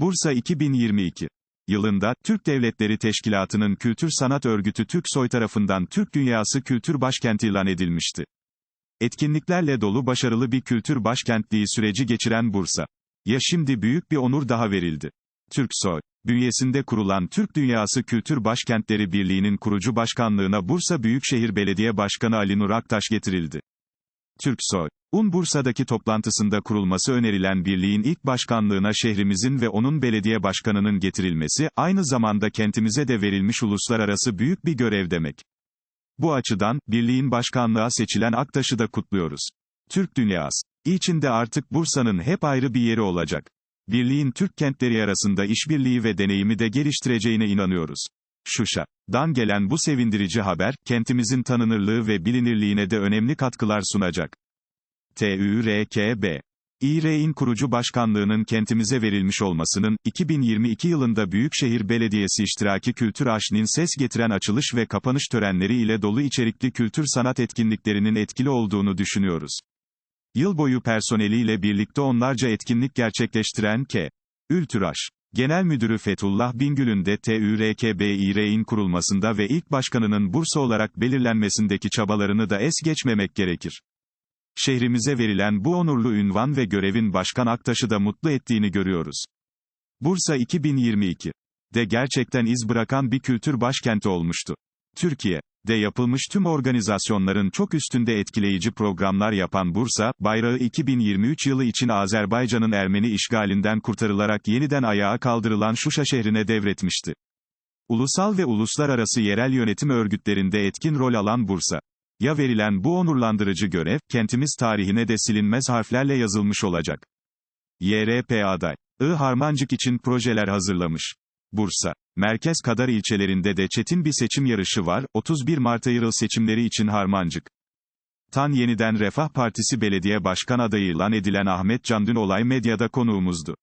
Bursa 2022 yılında, Türk Devletleri Teşkilatı'nın Kültür Sanat Örgütü TÜRKSOY tarafından Türk Dünyası Kültür Başkenti ilan edilmişti. Etkinliklerle dolu başarılı bir kültür başkentliği süreci geçiren Bursa. Ya şimdi büyük bir onur daha verildi. TÜRKSOY, bünyesinde kurulan Türk Dünyası Kültür Başkentleri Birliği'nin kurucu başkanlığına Bursa Büyükşehir Belediye Başkanı Ali Nur Aktaş getirildi. TÜRKSOY, UN Bursa'daki toplantısında kurulması önerilen birliğin ilk başkanlığına şehrimizin ve onun belediye başkanının getirilmesi, aynı zamanda kentimize de verilmiş uluslararası büyük bir görev demek. Bu açıdan, birliğin başkanlığa seçilen Aktaş'ı da kutluyoruz. Türk Dünyası, içinde artık Bursa'nın hep ayrı bir yeri olacak. Birliğin Türk kentleri arasında işbirliği ve deneyimi de geliştireceğine inanıyoruz. Şuşa'dan gelen bu sevindirici haber, kentimizin tanınırlığı ve bilinirliğine de önemli katkılar sunacak. TÜRKB İRE'in kurucu başkanlığının kentimize verilmiş olmasının, 2022 yılında Büyükşehir Belediyesi iştiraki Kültür Aşni'nin ses getiren açılış ve kapanış törenleri ile dolu içerikli kültür sanat etkinliklerinin etkili olduğunu düşünüyoruz. Yıl boyu personeliyle birlikte onlarca etkinlik gerçekleştiren K. Ültüraş Genel Müdürü Fethullah Bingül'ün de TÜRKB-İRE'in kurulmasında ve ilk başkanının Bursa olarak belirlenmesindeki çabalarını da es geçmemek gerekir. Şehrimize verilen bu onurlu ünvan ve görevin Başkan Aktaş'ı da mutlu ettiğini görüyoruz. Bursa 2022 de gerçekten iz bırakan bir kültür başkenti olmuştu. Türkiye de yapılmış tüm organizasyonların çok üstünde etkileyici programlar yapan Bursa, bayrağı 2023 yılı için Azerbaycan'ın Ermeni işgalinden kurtarılarak yeniden ayağa kaldırılan Şuşa şehrine devretmişti. Ulusal ve uluslararası yerel yönetim örgütlerinde etkin rol alan Bursa. Ya verilen bu onurlandırıcı görev, kentimiz tarihine de silinmez harflerle yazılmış olacak. YRP aday. I Harmancık için projeler hazırlamış. Bursa. Merkez kadar ilçelerinde de çetin bir seçim yarışı var, 31 Mart ayırıl seçimleri için Harmancık. Tan Yeniden Refah Partisi Belediye Başkan adayı ilan edilen Ahmet Can dün olay medyada konuğumuzdu.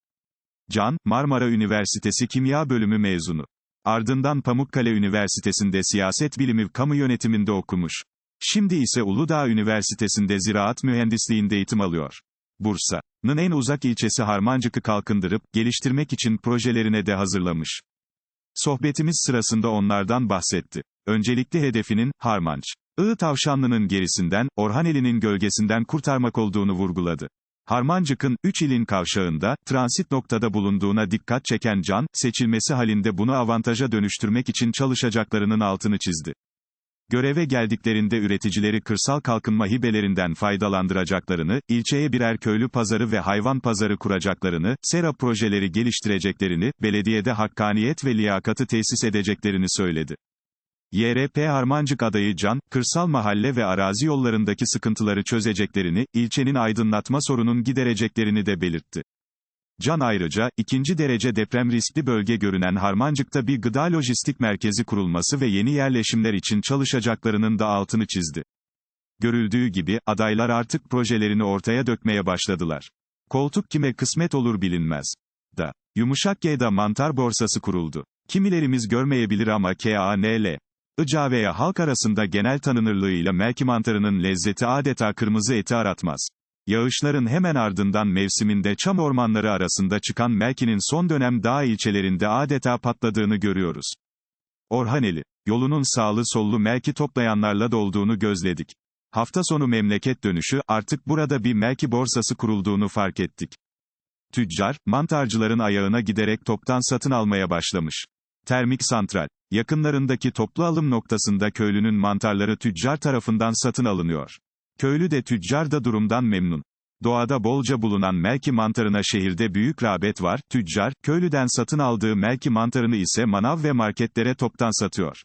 Can, Marmara Üniversitesi Kimya Bölümü mezunu. Ardından Pamukkale Üniversitesi'nde siyaset bilimi kamu yönetiminde okumuş. Şimdi ise Uludağ Üniversitesi'nde ziraat mühendisliğinde eğitim alıyor. Bursa'nın en uzak ilçesi Harmancık'ı kalkındırıp, geliştirmek için projelerine de hazırlamış. Sohbetimiz sırasında onlardan bahsetti. Öncelikli hedefinin, Harmanç. Iğı Tavşanlı'nın gerisinden, Orhaneli'nin gölgesinden kurtarmak olduğunu vurguladı. Harmancık'ın, 3 ilin kavşağında, transit noktada bulunduğuna dikkat çeken Can, seçilmesi halinde bunu avantaja dönüştürmek için çalışacaklarının altını çizdi. Göreve geldiklerinde üreticileri kırsal kalkınma hibelerinden faydalandıracaklarını, ilçeye birer köylü pazarı ve hayvan pazarı kuracaklarını, sera projeleri geliştireceklerini, belediyede hakkaniyet ve liyakatı tesis edeceklerini söyledi. YRP Harmancık adayı Can, kırsal mahalle ve arazi yollarındaki sıkıntıları çözeceklerini, ilçenin aydınlatma sorunun gidereceklerini de belirtti. Can ayrıca, ikinci derece deprem riskli bölge görünen Harmancık'ta bir gıda lojistik merkezi kurulması ve yeni yerleşimler için çalışacaklarının da altını çizdi. Görüldüğü gibi, adaylar artık projelerini ortaya dökmeye başladılar. Koltuk kime kısmet olur bilinmez. Da. Yumuşak G'da mantar borsası kuruldu. Kimilerimiz görmeyebilir ama KANL. Ica veya halk arasında genel tanınırlığıyla melki mantarının lezzeti adeta kırmızı eti aratmaz. Yağışların hemen ardından mevsiminde çam ormanları arasında çıkan Melki'nin son dönem dağ ilçelerinde adeta patladığını görüyoruz. Orhaneli, yolunun sağlı sollu Melki toplayanlarla dolduğunu gözledik. Hafta sonu memleket dönüşü, artık burada bir Melki borsası kurulduğunu fark ettik. Tüccar, mantarcıların ayağına giderek toptan satın almaya başlamış. Termik santral, yakınlarındaki toplu alım noktasında köylünün mantarları tüccar tarafından satın alınıyor. Köylü de tüccar da durumdan memnun. Doğada bolca bulunan melki mantarına şehirde büyük rağbet var, tüccar, köylüden satın aldığı melki mantarını ise manav ve marketlere toptan satıyor.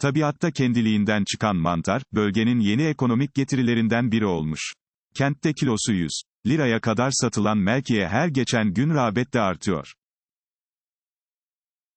Tabiatta kendiliğinden çıkan mantar, bölgenin yeni ekonomik getirilerinden biri olmuş. Kentte kilosu 100 liraya kadar satılan melkiye her geçen gün rağbet de artıyor.